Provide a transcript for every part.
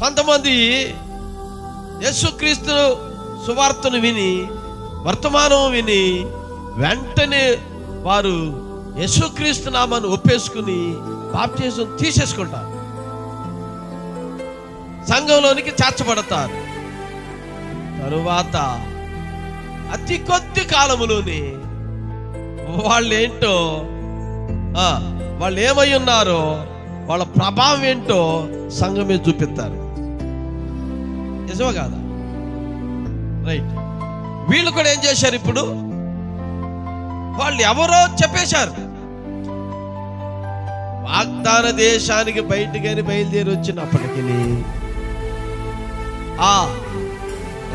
కొంతమంది యేసుక్రీస్తు సువార్తను విని వర్తమానం విని వెంటనే వారు యేసుక్రీస్తు నామాన్ని ఒప్పేసుకుని బాప్టిజం తీసేసుకుంటారు. సంఘంలోనికి చేర్చబడతారు. తరువాత అతి కొద్ది కాలములోనే వాళ్ళు ఏంటో వాళ్ళు ఏమై ఉన్నారో వాళ్ళ ప్రభావం ఏంటో సంఘం మీద చూపిస్తారు. నిజమా కాదా? రైట్ వీళ్ళు కూడా ఏం చేశారు ఇప్పుడు? వాళ్ళు ఎవరో చెప్పేశారు. వాగ్దాన దేశానికి బయటికని బయలుదేరి వచ్చినప్పటికీ ఆ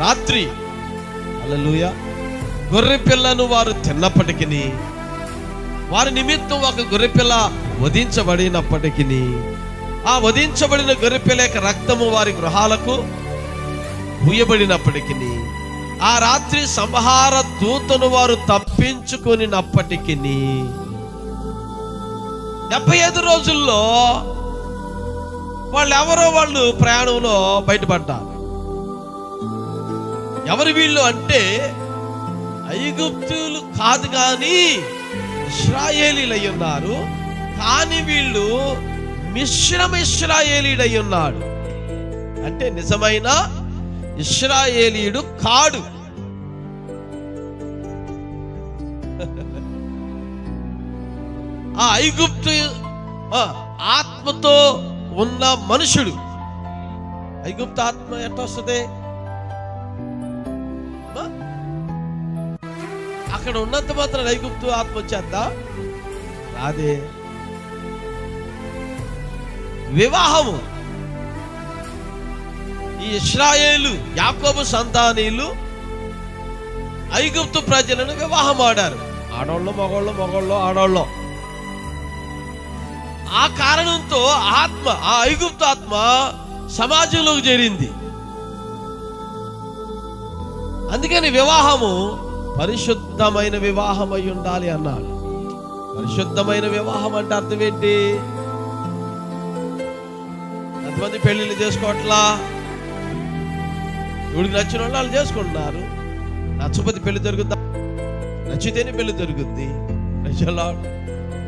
రాత్రి అలలుయ గొర్రె పిల్లను వారు తిన్నప్పటికీ వారి నిమిత్తం ఒక గొర్రెపిల్ల వధించబడినప్పటికీ ఆ వధించబడిన గొర్రెపిల్ల యొక్క రక్తము వారి గృహాలకు భూయబడినప్పటికీ ఆ రాత్రి సంహార దూతను వారు తప్పించుకునినప్పటికీ డెబ్బై ఐదు రోజుల్లో వాళ్ళు ఎవరో వాళ్ళు ప్రయాణంలో బయటపడ్డారు. ఎవరు వీళ్ళు అంటే ఐగుప్తులు కాదు కానీ ఇస్రాయేలీలు అయి ఉన్నారు. కానీ వీళ్ళు మిశ్రమ ఇస్రాయేలీడై ఉన్నాడు అంటే నిజమైన ఇస్రాయేలీయుడు కాడు. ఆ ఐగుప్తు ఆత్మతో ఉన్న మనుషుడు. ఐగుప్తు ఆత్మ ఎట్లా వస్తుంది అక్కడ ఉన్నంత మాత్రం ఐగుప్తు ఆత్మ వచ్చేద్దా? రాదే. వివాహము. ఈ ఇస్రాయేలు యాకోబు సంతానీలు ఐగుప్తు ప్రజలను వివాహం ఆడారు ఆడోళ్ళు మగోళ్ళు మగోళ్ళు ఆడోళ్ళు. ఆ కారణంతో ఆత్మ ఆ ఐగుప్తు ఆత్మ సమాజంలోకి చేరింది. అందుకని వివాహము పరిశుద్ధమైన వివాహం అయి ఉండాలి అన్నాడు. పరిశుద్ధమైన వివాహం అంటే అర్థం ఏంటి? ఎంతమంది పెళ్ళిళ్ళు చేసుకోవట్లా? వీడికి నచ్చిన వాళ్ళు వాళ్ళు చేసుకుంటున్నారు. నచ్చపతి పెళ్ళి జరుగుద్దా? నచ్చితేనే పెళ్ళి జరుగుద్ది.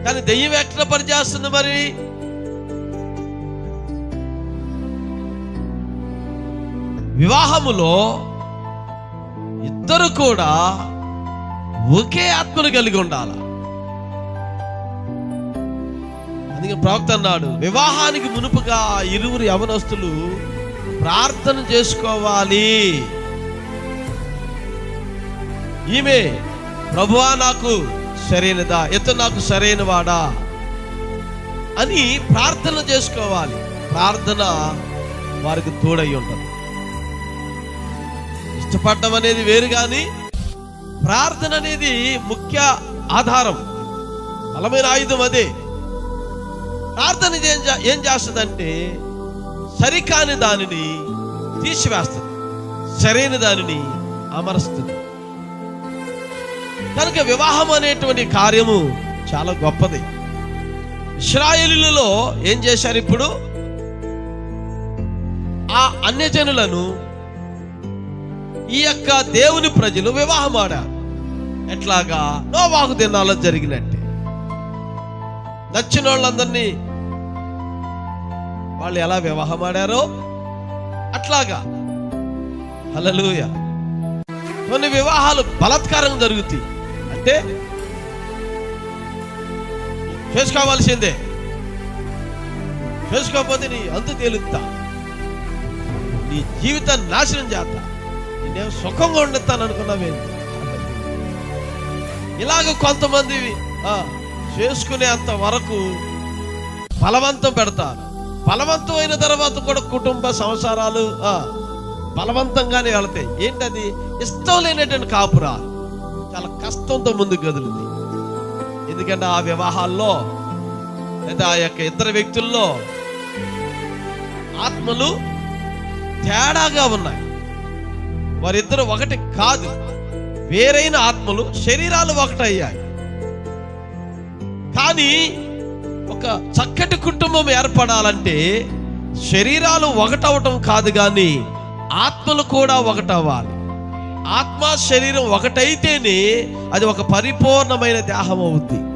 కానీ దెయ్యం ఎట్లా పనిచేస్తుంది మరి? వివాహములో ఇద్దరు కూడా ఒకే ఆత్మను కలిగి ఉండాలి? అందుకే ప్రవక్త అన్నాడు వివాహానికి మునుపుగా ఇరువురు యవనస్తులు ప్రార్థన చేసుకోవాలి. ఈమె ప్రభువా నాకు సరైనదా? ఇతను నాకు సరైన వాడా అని ప్రార్థన చేసుకోవాలి. ప్రార్థన వారికి తోడై ఉంటుంది. ఇష్టపడడం అనేది వేరు కానీ ప్రార్థన అనేది ముఖ్య ఆధారం. బలమైన ఆయుధం అదే. ప్రార్థన ఏం ఏం చేస్తుందంటే సరికాని దానిని తీసివేస్తుంది. సరైన దానిని అమరుస్తుంది. కనుక వివాహం అనేటువంటి కార్యము చాలా గొప్పది. ఇస్రాయేలీలలో ఏం చేశారు ఇప్పుడు? ఆ అన్యజనులను ఈ యొక్క దేవుని ప్రజలు వివాహం ఆడారు ఎట్లాగా? నోవాహు దినాల్లో జరిగినట్టే. నచ్చిన వాళ్ళందరినీ వాళ్ళు ఎలా వివాహం ఆడారో అట్లాగా. హలలుయ కొన్ని వివాహాలు బలత్కారం జరుగుతాయి. అంటే చేసుకోవాల్సిందే. చేసుకోకపోతే నీ అంతు తేలుతా. నీ జీవితాన్ని నాశనం చేస్తా. నేను సుఖంగా ఉండతాను అనుకున్నావేంటి ఇలాగ కొంతమంది ఆ, చేసుకునేంత వరకు బలవంతం పెడతారు. బలవంతం అయిన తర్వాత కూడా కుటుంబ సంసారాలు బలవంతంగానే వెళతాయి. ఏంటది? ఇష్టం లేనటువంటి కాపురా చాలా కష్టంతో ముందుకు కదులుంది. ఎందుకంటే ఆ వివాహాల్లో లేదా ఆ యొక్క ఇద్దరు వ్యక్తుల్లో ఆత్మలు తేడాగా ఉన్నాయి. వారిద్దరు ఒకటి కాదు వేరైన ఆత్మలు శరీరాలు ఒకటయ్యాయి. కానీ ఒక చక్కటి కుటుంబం ఏర్పడాలంటే శరీరాలు ఒకటవటం కాదు కానీ ఆత్మలు కూడా ఒకటవ్వాలి. ఆత్మ శరీరం ఒకటైతేనే అది ఒక పరిపూర్ణమైన దేహం అవుద్ది.